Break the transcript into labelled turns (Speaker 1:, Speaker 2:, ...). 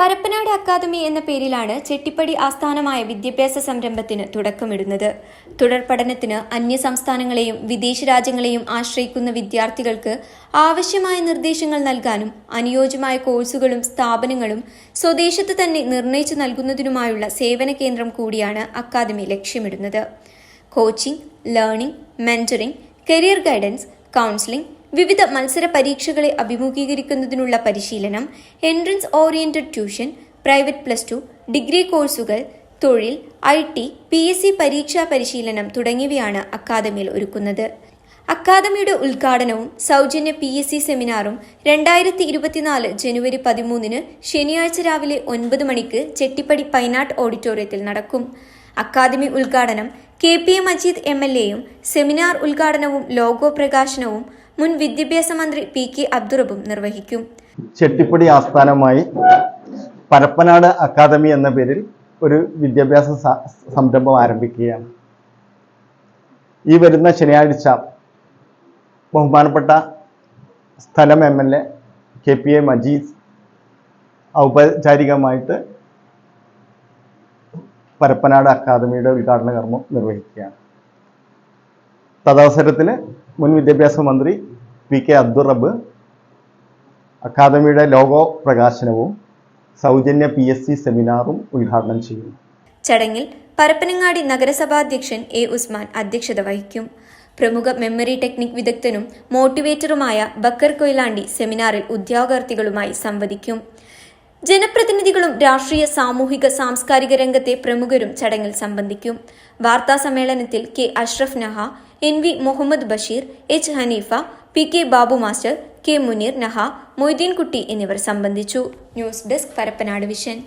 Speaker 1: Parappanad academy എന്ന പേരിലാണ് ചെട്ടിപ്പടി ആസ്ഥാനമായ വിദ്യാഭ്യാസ സംരംഭത്തിന് തുടക്കമിടുന്നത്. തുടർ പഠനത്തിന് അന്യ സംസ്ഥാനങ്ങളെയും വിദേശ രാജ്യങ്ങളെയും ആശ്രയിക്കുന്ന വിദ്യാർത്ഥികൾക്ക് ആവശ്യമായ നിർദ്ദേശങ്ങൾ നൽകാനും അനുയോജ്യമായ കോഴ്സുകളും സ്ഥാപനങ്ങളും സ്വദേശത്ത് തന്നെ നിർണയിച്ചു നൽകുന്നതിനുമായുള്ള സേവന കേന്ദ്രം കൂടിയാണ് അക്കാദമി ലക്ഷ്യമിടുന്നത്. Coaching learning mentoring career guidance counselling വിവിധ മത്സര പരീക്ഷകളെ അഭിമുഖീകരിക്കുന്നതിനുള്ള പരിശീലനം entrance oriented tuition private plus two degree കോഴ്സുകൾ തൊഴിൽ I T P S C പരീക്ഷാ പരിശീലനം തുടങ്ങിയവയാണ് അക്കാദമിയിൽ ഒരുക്കുന്നത്. അക്കാദമിയുടെ ഉദ്ഘാടനവും സൗജന്യ പി എസ് സി സെമിനാറും രണ്ടായിരത്തി ഇരുപത്തിനാല് ജനുവരി പതിമൂന്നിന് ശനിയാഴ്ച രാവിലെ ഒൻപത് മണിക്ക് ചെട്ടിപ്പടി പൈനാട്ട് ഓഡിറ്റോറിയത്തിൽ നടക്കും. അക്കാദമി ഉദ്ഘാടനം K P A Majeed M L എയും സെമിനാർ ഉദ്ഘാടനവും ലോഗോ പ്രകാശനവും മുൻ വിദ്യാഭ്യാസ മന്ത്രി പി കെ അബ്ദുറബും നിർവഹിക്കും.
Speaker 2: ചെട്ടിപ്പടി ആസ്ഥാനമായി പരപ്പനാട് അക്കാദമി എന്ന പേരിൽ ഒരു വിദ്യാഭ്യാസ സംരംഭം ആരംഭിക്കുകയാണ്. ഈ വരുന്ന ശനിയാഴ്ച ബഹുമാനപ്പെട്ട സ്ഥലം M L A K P A Majeed ഔപചാരികമായിട്ട് Parappanad അക്കാദമിയുടെ ഉദ്ഘാടന കർമ്മം നിർവഹിക്കുകയാണ്. തദവസരത്തിൽ മുൻ വിദ്യാഭ്യാസ മന്ത്രി പി കെ അബ്ദുറബ് അക്കാദമിയുടെ ലോഗോ പ്രകാശനവും സൗജന്യ പി എസ് സി സെമിനാറും ഉദ്ഘാടനം ചെയ്യുന്നു.
Speaker 1: ചടങ്ങിൽ പരപ്പനങ്ങാടി നഗരസഭാധ്യക്ഷൻ എ ഉസ്മാൻ അധ്യക്ഷത വഹിക്കും. പ്രമുഖ മെമ്മറി ടെക്നിക് വിദഗ്ധനും മോട്ടിവേറ്ററുമായ ബക്കർ കൊയിലാണ്ടി സെമിനാറിൽ ഉദ്യോഗാർത്ഥികളുമായി സംവദിക്കും. ജനപ്രതിനിധികളും രാഷ്ട്രീയ സാമൂഹിക സാംസ്കാരിക രംഗത്തെ പ്രമുഖരും ചടങ്ങിൽ സംബന്ധിക്കും. വാർത്താ സമ്മേളനത്തിൽ K Ashraf Naha N V Muhammad Basheer H Haneefa P K Babu master K Muneer Naha Moideenkutty എന്നിവർ സംബന്ധിച്ചു. News desk Parappanad vision.